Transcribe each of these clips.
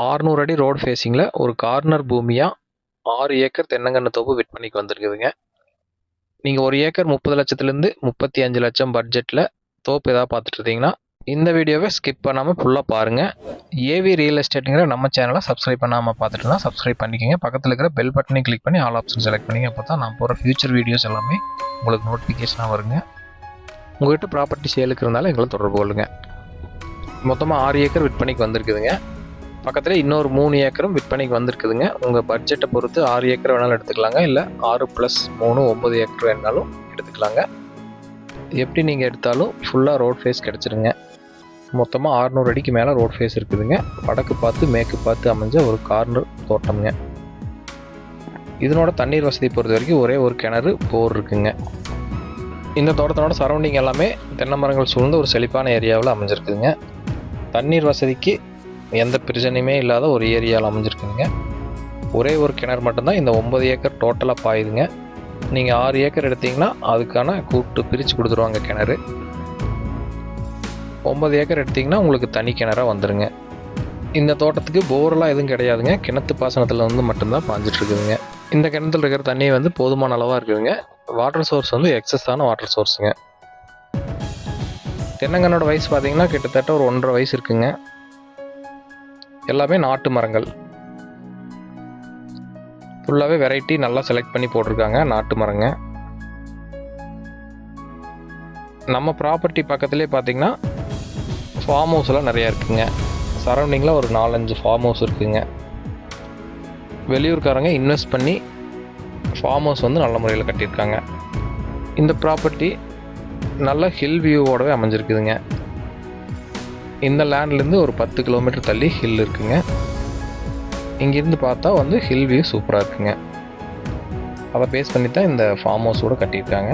600 அடி ரோடு ஃபேஸிங்கில் ஒரு கார்னர் பூமியாக ஆறு ஏக்கர் தென்னங்கன்று தோப்பு விற்பனைக்கு வந்திருக்குதுங்க. நீங்கள் ஒரு ஏக்கர் முப்பது லட்சத்துலேருந்து முப்பத்தி அஞ்சு லட்சம் பட்ஜெட்டில் தோப்பு ஏதாவது பார்த்துட்டு இருந்தீங்கன்னா இந்த வீடியோவை ஸ்கிப் பண்ணாமல் ஃபுல்லாக பாருங்கள் ஏவி ரியல் எஸ்டேட்டுங்கிற நம்ம சேனலை சப்ஸ்கிரைப் பண்ணாமல் பார்த்துட்டு இருந்தால் சப்ஸ்கிரைப் பண்ணிக்கோங்க. பக்கத்தில் இருக்கிற பெல் பட்டனை கிளிக் பண்ணி ஆல் ஆப்ஷன் செலக்ட் பண்ணிங்க. அப்போ தான் நான் போகிற ஃபியூச்சர் வீடியோஸ் எல்லாமே உங்களுக்கு நோட்டிஃபிகேஷனாக வருங்க. உங்கள்கிட்ட ப்ராப்பர்ட்டி சேலுக்கு இருந்தாலும் எங்களை தொடர்பு கொள்ளுங்க. மொத்தமாக ஆறு ஏக்கர் விற்பனைக்கு வந்திருக்குதுங்க. பக்கத்தில் இன்னொரு மூணு ஏக்கரும் விற்பனைக்கு வந்திருக்குதுங்க. உங்கள் பட்ஜெட்டை பொறுத்து ஆறு ஏக்கர் வேணாலும் எடுத்துக்கலாங்க. இல்லை ஆறு ப்ளஸ் மூணு ஒம்பது ஏக்கர் வேணாலும் எடுத்துக்கலாங்க. எப்படி நீங்கள் எடுத்தாலும் ஃபுல்லாக ரோட் ஃபேஸ் கிடச்சிருங்க. மொத்தமாக ஆறுநூறு அடிக்கு மேலே ரோட் ஃபேஸ் இருக்குதுங்க. வடக்கு பார்த்து மேற்கு பார்த்து அமைஞ்ச ஒரு கார்னர் தோட்டம்ங்க. இதனோட தண்ணீர் வசதி பொறுத்த வரைக்கும் ஒரே ஒரு கிணறு போர் இருக்குங்க. இந்த தோட்டத்தினோட சரௌண்டிங் எல்லாமே தென்னை மரங்கள் சூழ்ந்த ஒரு செழிப்பான ஏரியாவில் அமைஞ்சிருக்குதுங்க. தண்ணீர் வசதிக்கு எந்த பிரச்சனையுமே இல்லாத ஒரு ஏரியாவில் அமைஞ்சிருக்குங்க ஒரே ஒரு கிணறு மட்டும்தான் இந்த ஒம்பது ஏக்கர் டோட்டலாக பாயுதுங்க. நீங்கள் ஆறு ஏக்கர் எடுத்தீங்கன்னா அதுக்கான கூட்டு பிரித்து கொடுத்துருவாங்க கிணறு. ஒம்பது ஏக்கர் எடுத்திங்கன்னா உங்களுக்கு தனி கிணறாக வந்துடுங்க இந்த தோட்டத்துக்கு போரெல்லாம் எதுவும் கிடையாதுங்க. கிணத்து பாசனத்தில் வந்து மட்டும்தான் பாஞ்சிட்ருக்குதுங்க. இந்த கிணத்துல இருக்கிற தண்ணி வந்து போதுமான அளவாக இருக்குதுங்க. வாட்டர் சோர்ஸ் வந்து எக்ஸஸான வாட்டர் சோர்ஸுங்க தென்னங்கன்னோட வயசு பார்த்தீங்கன்னா கிட்டத்தட்ட ஒரு ஒன்றரை வயசு இருக்குங்க. எல்லாமே நாட்டு மரங்கள். ஃபுல்லாகவே வெரைட்டி நல்லா செலக்ட் பண்ணி போட்டிருக்காங்க நாட்டு மரங்க. நம்ம ப்ராப்பர்ட்டி பக்கத்துலேயே பார்த்தீங்கன்னா ஃபார்ம் ஹவுஸ்லாம் நிறையா இருக்குங்க. சரௌண்டிங்கில் ஒரு நாலஞ்சு ஃபார்ம் ஹவுஸ் இருக்குங்க. வெளியூர்காரங்க இன்வெஸ்ட் பண்ணி ஃபார்ம் ஹவுஸ் வந்து நல்ல முறையில் கட்டியிருக்காங்க. இந்த ப்ராப்பர்ட்டி நல்ல ஹில் வியூவோடவே அமைஞ்சிருக்குதுங்க. இந்த லேண்ட்லேருந்து ஒரு பத்து கிலோமீட்டர் தள்ளி ஹில் இருக்குங்க. இங்கேருந்து பார்த்தா வந்து ஹில் வியூ சூப்பராக இருக்குங்க. அதை பேஸ் பண்ணி தான் இந்த ஃபார்ம் ஹவுஸோடு கட்டியிருக்காங்க.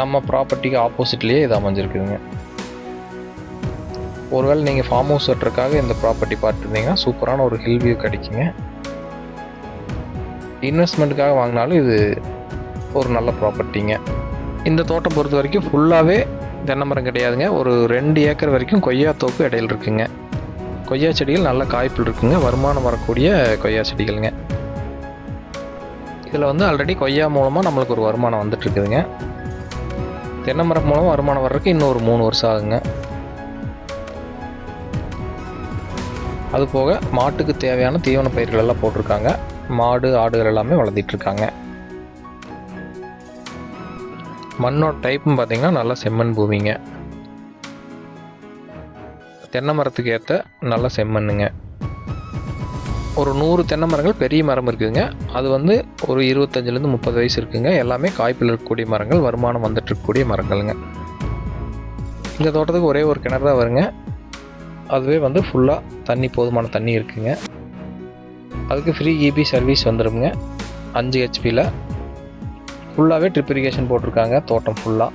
நம்ம ப்ராப்பர்ட்டிக்கு ஆப்போசிட்லேயே இது அமைஞ்சிருக்குதுங்க. ஒருவேளை நீங்கள் ஃபார்ம் ஹவுஸ் கட்டுறதுக்காக இந்த ப்ராப்பர்ட்டி பார்த்துருந்தீங்கன்னா சூப்பரான ஒரு ஹில் வியூ கிடைக்குங்க. இன்வெஸ்ட்மெண்ட்டுக்காக வாங்கினாலும் இது ஒரு நல்ல ப்ராப்பர்ட்டிங்க இந்த தோட்டம் பொறுத்த வரைக்கும் ஃபுல்லாகவே தென்னை மரம் கிடையாதுங்க. ஒரு ரெண்டு ஏக்கர் வரைக்கும் கொய்யா தோப்பு இடையில் இருக்குங்க. கொய்யா செடிகள் நல்ல காய்ப்பில் இருக்குங்க. வருமானம் வரக்கூடிய கொய்யா செடிகளுங்க. இதில் வந்து ஆல்ரெடி கொய்யா மூலமாக நம்மளுக்கு ஒரு வருமானம் வந்துட்டுருக்குதுங்க தென்னை மரம் மூலம் வருமானம் வர்றதுக்கு இன்னும் ஒரு மூணு வருஷம் ஆகுங்க. அது போக மாட்டுக்கு தேவையான தீவன பயிர்கள் எல்லாம் போட்டிருக்காங்க. மாடு ஆடுகள் எல்லாமே வளர்த்திட்ருக்காங்க இருக்காங்க. மண்ணோட டைப்பும் பார்த்தீங்கன்னா நல்லா செம்மண் பூமிங்க தென்னை மரத்துக்கு ஏற்ற நல்ல செம்மண்ணுங்க. ஒரு நூறு தென்னை மரங்கள் பெரிய மரம் இருக்குதுங்க. அது வந்து ஒரு இருபத்தஞ்சிலேருந்து முப்பது வயசு இருக்குங்க. எல்லாமே காய்ப்பில் இருக்கக்கூடிய மரங்கள் வருமானம் வந்துட்டு இருக்கக்கூடிய மரங்கள்ங்க. இந்த தோட்டத்துக்கு ஒரே ஒரு கிணறு தான் வருங்க. அதுவே வந்து ஃபுல்லாக தண்ணி போதுமான தண்ணி இருக்குங்க. அதுக்கு ஃப்ரீ இபி சர்வீஸ் வந்துடுங்க அஞ்சு ஹெச்பியில் ஃபுல்லாகவே ட்ரிப் இரிகேஷன் போட்டிருக்காங்க. தோட்டம் ஃபுல்லாக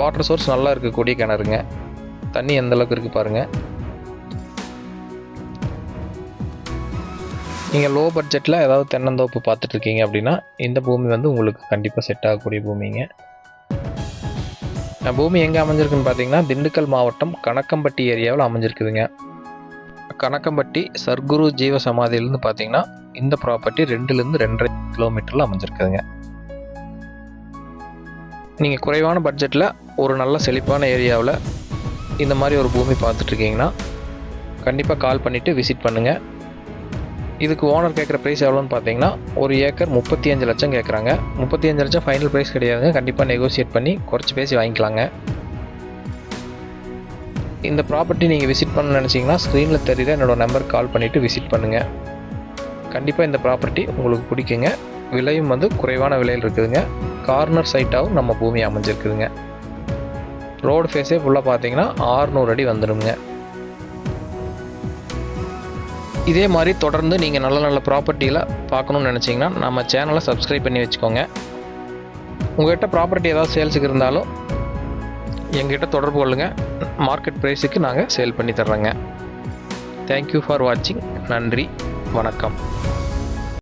வாட்டர் சோர்ஸ் நல்லா இருக்கக்கூடிய கிணறுங்க. தண்ணி எந்த அளவுக்கு இருக்குது பாருங்கள் நீங்கள் லோ பட்ஜெட்டில் ஏதாவது தென்னந்தோப்பு பார்த்துட்டு இருக்கீங்க அப்படின்னா இந்த பூமி வந்து உங்களுக்கு கண்டிப்பாக செட் ஆகக்கூடிய பூமிங்க. பூமி எங்கே அமைஞ்சிருக்குன்னு பார்த்தீங்கன்னா திண்டுக்கல் மாவட்டம் கணக்கம்பட்டி ஏரியாவில் அமைஞ்சிருக்குதுங்க. கணக்கம்பட்டி சர்க்குரு ஜீவ சமாதியிலேருந்து பார்த்தீங்கன்னா இந்த ப்ராப்பர்ட்டி ரெண்டுலேருந்து ரெண்டரை கிலோமீட்டரில் அமைஞ்சிருக்குதுங்க. நீங்கள் குறைவான பட்ஜெட்டில் ஒரு நல்ல செழிப்பான ஏரியாவில் இந்த மாதிரி ஒரு பூமி பார்த்துட்ருக்கீங்கன்னா கண்டிப்பாக கால் பண்ணிவிட்டு விசிட் பண்ணுங்கள் இதுக்கு ஓனர் கேட்குற ப்ரைஸ் எவ்வளோன்னு பார்த்தீங்கன்னா ஒரு ஏக்கர் முப்பத்தி அஞ்சு லட்சம் கேட்குறாங்க முப்பத்தி அஞ்சு லட்சம் ஃபைனல் ப்ரைஸ் கிடையாதுங்க. கண்டிப்பாக நெகோசியேட் பண்ணி குறைச்சி பேசி வாங்கிக்கலாங்க. இந்த ப்ராப்பர்ட்டி நீங்கள் விசிட் பண்ண நினச்சிங்கன்னா ஸ்க்ரீனில் தெரியுற என்னோட நம்பர் கால் பண்ணிவிட்டு விசிட் பண்ணுங்கள் கண்டிப்பாக இந்த ப்ராப்பர்ட்டி உங்களுக்கு பிடிக்குங்க. விலையும் வந்து குறைவான விலையில் இருக்குதுங்க. கார்னர் சைட்டாகவும் நம்ம பூமி அமைஞ்சிருக்குதுங்க. ரோடு ஃபேஸே ஃபுல்லாக பார்த்தீங்கன்னா ஆறுநூறு அடி வந்துடுங்க இதே மாதிரி தொடர்ந்து நீங்கள் நல்ல நல்ல ப்ராப்பர்ட்டியில் பார்க்கணுன்னு நினச்சிங்கன்னா நம்ம சேனலை சப்ஸ்கிரைப் பண்ணி வச்சுக்கோங்க. உங்கள்கிட்ட ப்ராப்பர்ட்டி ஏதாவது சேல்ஸுக்கு இருந்தாலும் எங்ககிட்ட தொடர்பு கொள்ளுங்கள் மார்க்கெட் ப்ரைஸுக்கு நாங்கள் சேல் பண்ணி தர்றோங்க. தேங்க்யூ ஃபார் வாட்சிங் நன்றி. வணக்கம்.